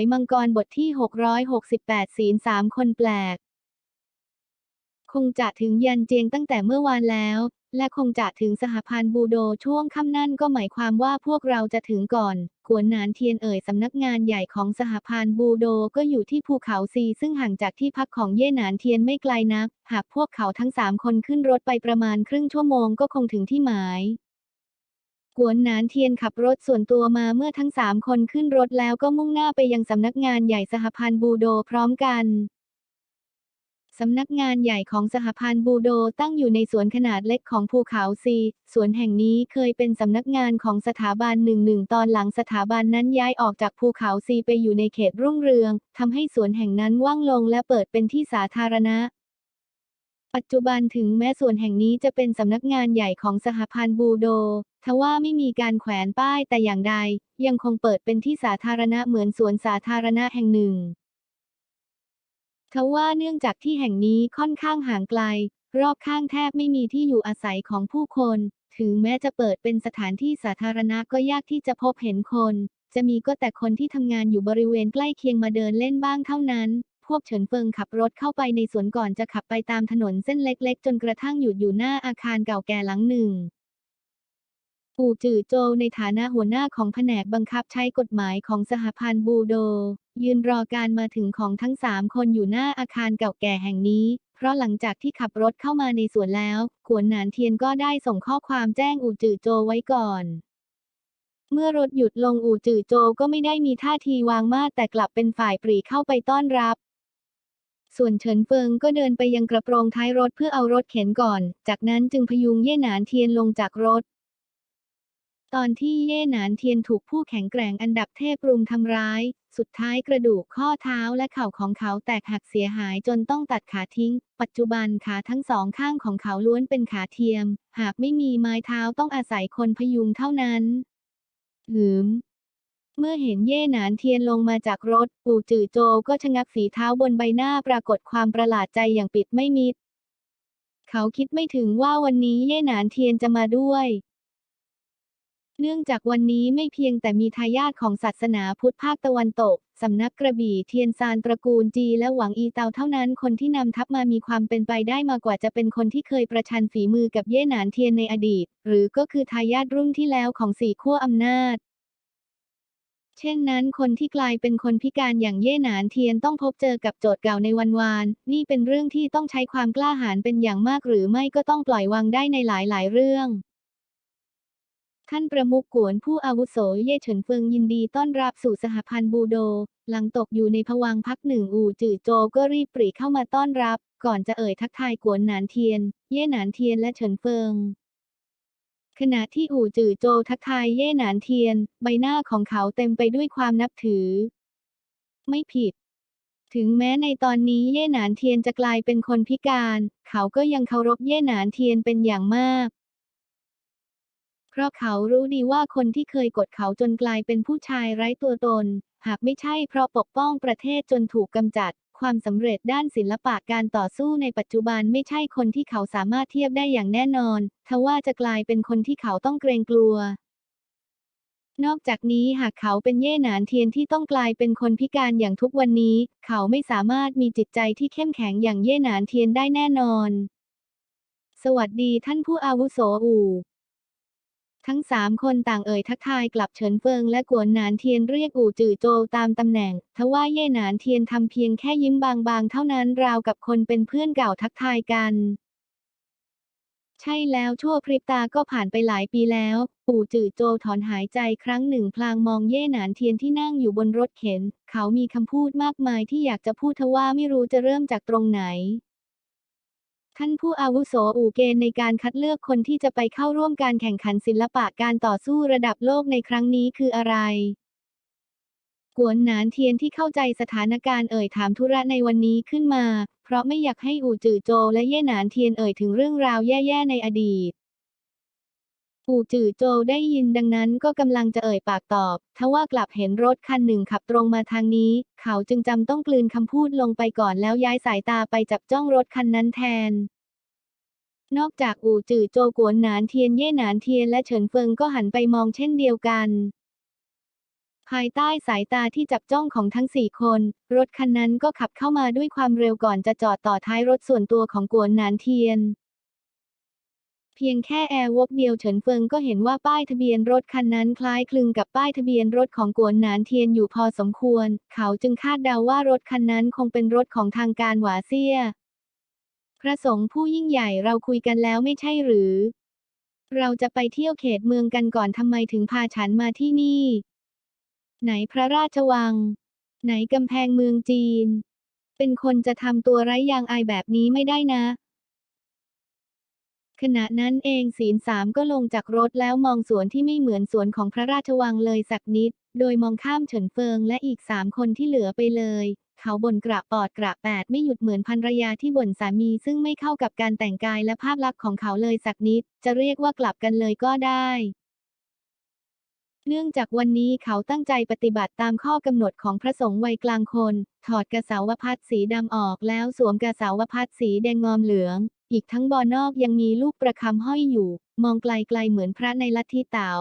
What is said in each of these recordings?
ยมังกรบทที่ 668ศีลสามคนแปลก คงจะถึงยันเจียงตั้งแต่เมื่อวานแล้ว และคงจะถึงสหพันธ์บูโดช่วงค่ำนั่นก็หมายความว่าพวกเราจะถึงก่อน กวนนานเทียนเอ่ยสำนักงานใหญ่ของสหพันธ์บูโดก็อยู่ที่ภูเขาซีซึ่งห่างจากที่พักของเย่หนานเทียนไม่ไกลนัก หากพวกเขาทั้งสามคนขึ้นรถไปประมาณครึ่งชั่วโมงก็คงถึงที่หมาย กวนหนานเทียนขับรถส่วนตัวมาเมื่อทั้งสามคนขึ้นรถแล้วก็มุ่งหน้าไปยังสำนักงานใหญ่สหพันธ์บูโดพร้อมกันสำนักงานใหญ่ของสหพันธ์บูโดตั้งอยู่ในสวนขนาดเล็กของภูเขาซีสวนแห่งนี้เคยเป็นสำนักงานของสถาบันหนึ่งหนึ่งตอนหลังสถาบันนั้นย้ายออกจากภูเขาซีไปอยู่ในเขตรุ่งเรืองทำให้สวนแห่งนั้นว่างลงและเปิดเป็นที่สาธารณะ ปัจจุบันถึงแม้ส่วนแห่งนี้จะเป็นสำนักงานใหญ่ของสหพันธ์บูโด ทว่าไม่มีการแขวนป้ายแต่อย่างใด ยังคงเปิดเป็นที่สาธารณะเหมือนสวนสาธารณะแห่งหนึ่ง ทว่าเนื่องจากที่แห่งนี้ค่อนข้างห่างไกล รอบข้างแทบไม่มีที่อยู่อาศัยของผู้คน ถึงแม้จะเปิดเป็นสถานที่สาธารณะก็ยากที่จะพบเห็นคน จะมีก็แต่คนที่ทำงานอยู่บริเวณใกล้เคียงมาเดินเล่นบ้างเท่านั้น วกเฉินเฟิงขับรถเข้าไปในสวนก่อนจะขับไปตามถนนเส้นเล็กๆ จนกระทั่งหยุดอยู่หน้าอาคารเก่าแก่หลังหนึ่งปูจือโจวในฐานะหัวหน้าของแผนกบังคับใช้กฎหมายของสหพันธ์บูโด ยืนรอการมาถึงของทั้งสามคนอยู่หน้าอาคารเก่าแก่แห่งนี้ เพราะหลังจากที่ขับรถเข้ามาในสวนแล้ว ขวนหนานเทียนก็ได้ส่งข้อความแจ้งอูจือโจวไว้ก่อน เมื่อรถหยุดลงอู่จือโจวก็ไม่ได้มีท่าทีวางมาดแต่กลับเป็นฝ่ายปรีเข้าไปต้อนรับ ส่วนเฉินเฟิงก็เดินไปยังกระโปรงท้ายรถเพื่อเอารถเข็นก่อน จากนั้นจึงพยุงเย่หนานเทียนลงจากรถ ตอนที่เย่หนานเทียนถูกผู้แข็งแกร่งอันดับเทพรุมทำร้าย สุดท้ายกระดูกข้อเท้าและเข่าของเขาแตกหักเสียหายจนต้องตัดขาทิ้ง ปัจจุบันขาทั้งสองข้างของเขาล้วนเป็นขาเทียม หากไม่มีไม้เท้าต้องอาศัยคนพยุงเท่านั้นหืม เมื่อเห็นเย่หนานเทียนลงมาจากรถ ปู่จือโจวก็ชะงักฝีเท้าบนใบหน้าปรากฏความประหลาดใจอย่างปิดไม่มิด เขาคิดไม่ถึงว่าวันนี้เย่หนานเทียนจะมาด้วย เนื่องจากวันนี้ไม่เพียงแต่มีทายาทของศาสนาพุทธภาคตะวันตก สำนักกระบี่เทียนซานตระกูลจีและหวังอีเตาเท่านั้น คนที่นำทัพมามีความเป็นไปได้มากกว่าจะเป็นคนที่เคยประชันฝีมือกับเย่หนานเทียนในอดีต หรือก็คือทายาทรุ่นที่แล้วของสี่ขั้วอำนาจ เช่นนั้นคนที่กลายเป็นคนพิการอย่างเย่หนานเทียนต้องพบเจอกับโจทย์เก่าในวันวาน นี่เป็นเรื่องที่ต้องใช้ความกล้าหาญเป็นอย่างมากหรือไม่ก็ต้องปล่อยวางได้ในหลายๆ เรื่องท่านประมุขกวนผู้อาวุโสเย่เฉินเฟิงยินดีต้อนรับสู่สหพันธ์บูโด หลังตกอยู่ในภวังพักหนึ่งอู่จื่อโจก็รีบปรีเข้ามาต้อนรับ ก่อนจะเอ่ยทักทายกวนหนานเทียน เย่หนานเทียนและเฉินเฟิง ขณะที่อู่จื่อโจทักทายเย่หนานเทียน ใบหน้าของเขาเต็มไปด้วยความนับถือ ไม่ผิด ถึงแม้ในตอนนี้เย่หนานเทียนจะกลายเป็นคนพิการ เขาก็ยังเคารพเย่หนานเทียนเป็นอย่างมาก เพราะเขารู้ดีว่าคนที่เคยกดเขาจนกลายเป็นผู้ชายไร้ตัวตน หากไม่ใช่เพราะปกป้องประเทศจนถูกกำจัด ความสำเร็จด้านศิลปะการต่อสู้ในปัจจุบันไม่ใช่คนที่เขาสามารถเทียบได้อย่างแน่นอนทว่าจะกลายเป็นคนที่เขาต้องเกรงกลัว นอกจากนี้หากเขาเป็นเย่หนานเทียนที่ต้องกลายเป็นคนพิการอย่างทุกวันนี้ เขาไม่สามารถมีจิตใจที่เข้มแข็งอย่างเย่หนานเทียนได้แน่นอน สวัสดีท่านผู้อาวุโสอู่ ทั้งสามคนต่างเอ่ยทักทายกลับเฉินเฟิงและกวนหนานเทียนเรียกอู่จื่อโจตามตำแหน่ง ทว่าเย่หนานเทียนทำเพียงแค่ยิ้มบางๆ เท่านั้นราวกับคนเป็นเพื่อนเก่าทักทายกัน ใช่แล้วชั่วพริบตาก็ผ่านไปหลายปีแล้ว ปู่จื่อโจถอนหายใจครั้งหนึ่งพลางมองเย่หนานเทียนที่นั่งอยู่บนรถเข็น เขามีคำพูดมากมายที่อยากจะพูดทว่าไม่รู้จะเริ่มจากตรงไหน ท่านผู้อาวุโสอู่เกณฑ์ในการคัดเลือกคนที่จะไปเข้าร่วมการแข่งขันศิลปะการต่อสู้ระดับโลกในครั้งนี้คืออะไรกวนหนานเทียนที่เข้าใจสถานการณ์เอ่ยถามธุระในวันนี้ขึ้นมา เพราะไม่อยากให้อู่จื่อโจและเย่หนานเทียนเอ่ยถึงเรื่องราวแย่ๆในอดีต อู่จื่อโจได้ยินดังนั้นก็กำลังจะเอ่ยปากตอบ ทว่ากลับเห็นรถคันหนึ่งขับตรงมาทางนี้ เขาจึงจำต้องกลืนคำพูดลงไปก่อนแล้วย้ายสายตาไปจับจ้องรถคันนั้นแทน นอกจากอู่จื่อโจกวนหนานเทียนเย่หนานเทียนและเฉินเฟิงก็หันไปมองเช่นเดียวกันภายใต้สายตาที่จับจ้องของทั้งสี่คน รถคันนั้นก็ขับเข้ามาด้วยความเร็วก่อนจะจอดต่อท้ายรถส่วนตัวของกวนหนานเทียน พียงแค่แอร์วกเดียวเฉินเฟิงก็เห็นว่าป้ายทะเบียนรถคันนั้นคล้ายคลึงกับป้ายทะเบียนรถของกวนหนานเทียนอยู่พอสมควร เขาจึงคาดเดาว่ารถคันนั้นคงเป็นรถของทางการหวาเซีย พระสงฆ์ผู้ยิ่งใหญ่เราคุยกันแล้วไม่ใช่หรือ เราจะไปเที่ยวเขตเมืองกันก่อนทำไมถึงพาฉันมาที่นี่ ไหนพระราชวัง ไหนกำแพงเมืองจีน เป็นคนจะทำตัวไร้ยางอายแบบนี้ไม่ได้นะ ขณะนั้นเองศีลสามก็ลงจากรถแล้วมองสวนที่ไม่เหมือนสวนของพระราชวังเลยสักนิด โดยมองข้ามเฉินเฟิงและอีกสามคนที่เหลือไปเลย เขาบ่นกระปอดกระแปดไม่หยุดเหมือนภรรยาที่บ่นสามีซึ่งไม่เข้ากับการแต่งกายและภาพลักษณ์ของเขาเลยสักนิด จะเรียกว่ากลับกันเลยก็ได้เนื่องจากวันนี้เขาตั้งใจปฏิบัติตามข้อกำหนดของพระสงฆ์วัยกลางคน ถอดกระสาวพัดสีดำออกแล้วสวมกระสาวพัดสีแดงงอมเหลือง อีกทั้งบอนอกยังมีลูกประคำห้อยอยู่ มองไกลๆเหมือนพระในลัทธิเต๋า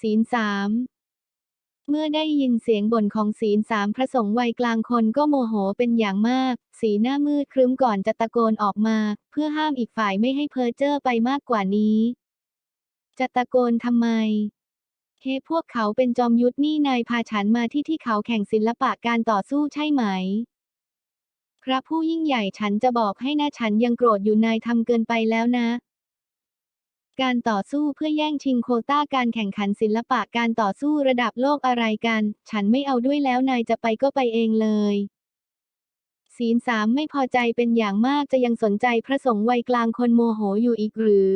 ศีลสามเมื่อได้ยินเสียงบ่นของศีลสามพระสงฆ์วัยกลางคนก็โมโหเป็นอย่างมาก สีหน้ามืดครึ้มก่อนจะตะโกนออกมา เพื่อห้ามอีกฝ่ายไม่ให้เพ้อเจ้อไปมากกว่านี้ จะตะโกนทำไมเฮพวกเขาเป็นจอมยุทธนี่นายพาฉันมาที่ที่เขาแข่งศิลปะการต่อสู้ใช่ไหม พระผู้ยิ่งใหญ่ฉันจะบอกให้นะฉันยังโกรธอยู่นายทำเกินไปแล้วนะ การต่อสู้เพื่อแย่งชิงโคต้าการแข่งขันศิลปะการต่อสู้ระดับโลกอะไรกัน ฉันไม่เอาด้วยแล้วนายจะไปก็ไปเองเลยศีลสามไม่พอใจเป็นอย่างมากจะยังสนใจพระสงฆ์วัยกลางคนโมโหอยู่อีกหรือ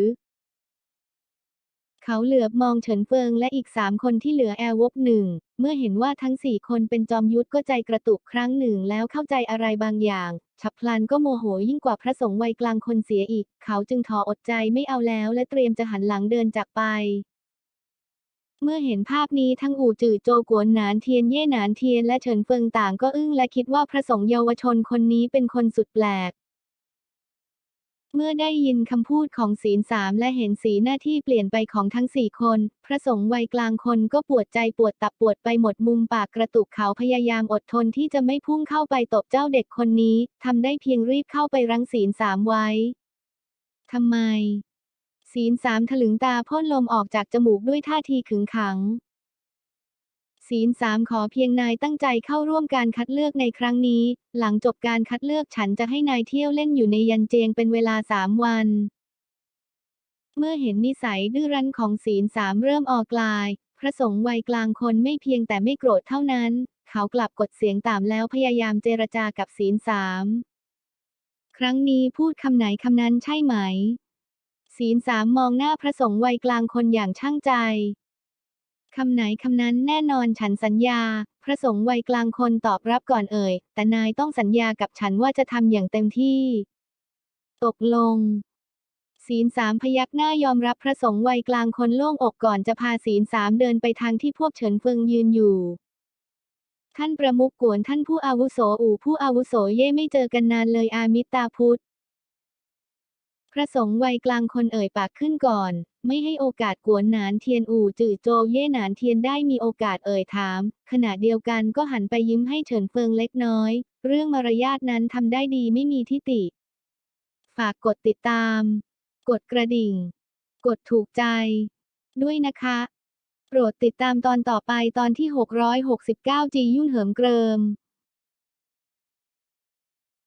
เขาเหลือบมองเฉินเฟิงและอีกสามคนที่เหลือแอลวบหนึ่ง เมื่อเห็นว่าทั้งสี่คนเป็นจอมยุทธก็ใจกระตุกครั้งหนึ่งแล้วเข้าใจอะไรบางอย่าง ฉับพลันก็โมโหยิ่งกว่าพระสงฆ์วัยกลางคนเสียอีก เขาจึงถออดใจไม่เอาแล้วและเตรียมจะหันหลังเดินจากไปเมื่อเห็นภาพนี้ทั้งอู่จื่อโจกวนหนานเทียนเย่หนานเทียนและเฉินเฟิงต่างก็อึ้งและคิดว่าพระสงฆ์เยาวชนคนนี้เป็นคนสุดแปลก เมื่อได้ยินคำพูดของศีลสามและเห็นสีหน้าที่เปลี่ยนไปของทั้งสี่คน พระสงฆ์วัยกลางคนก็ปวดใจปวดตับปวดไปหมดมุมปากกระตุกเขาพยายามอดทนที่จะไม่พุ่งเข้าไปตบเจ้าเด็กคนนี้ทำได้เพียงรีบเข้าไปรั้งศีลสามไว้ทำไม ศีลสามถลึงตาพ่นลมออกจากจมูกด้วยท่าทีขึงขัง ศีลสามขอเพียงนายตั้งใจเข้าร่วมการคัดเลือกในครั้งนี้ หลังจบการคัดเลือกฉันจะให้นายเที่ยวเล่นอยู่ในยันเจียงเป็นเวลาสามวัน เมื่อเห็นนิสัยดื้อรั้นของศีลสามเริ่มออกลาย พระสงฆ์วัยกลางคนไม่เพียงแต่ไม่โกรธเท่านั้น เขากลับกดเสียงต่ำแล้วพยายามเจรจากับศีลสามครั้งนี้พูดคำไหนคำนั้นใช่ไหมศีลสามมองหน้าพระสงฆ์วัยกลางคนอย่างช่างใจ คำไหนคำนั้นแน่นอนฉันสัญญา พระสงฆ์วัยกลางคนตอบรับก่อนเอ่ย แต่นายต้องสัญญากับฉันว่าจะทำอย่างเต็มที่ ตกลง ศีลสามพยักหน้ายอมรับพระสงฆ์วัยกลางคนโล่งอกก่อนจะพาศีลสามเดินไปทางที่พวกเฉินเฟิงยืนอยู่ท่านประมุขกวนท่านผู้อาวุโสอู่ผู้อาวุโสเย่ไม่เจอกันนานเลยอามิตาพุทธ พระสงฆ์วัยกลางคนเอ่ยปากขึ้นก่อน ไม่ให้โอกาสกวนหนานเทียนอู่จื่อโจเย่หนานเทียนได้มีโอกาสเอ่ยถาม ขณะเดียวกันก็หันไปยิ้มให้เฉินเฟิงเล็กน้อย เรื่องมารยาทนั้นทำได้ดีไม่มีทิฏฐิฝากกดติดตาม กดกระดิ่ง กดถูกใจ ด้วยนะคะ โปรดติดตามตอนต่อไปตอนที่ 669 จียุ่นเหิมเกริม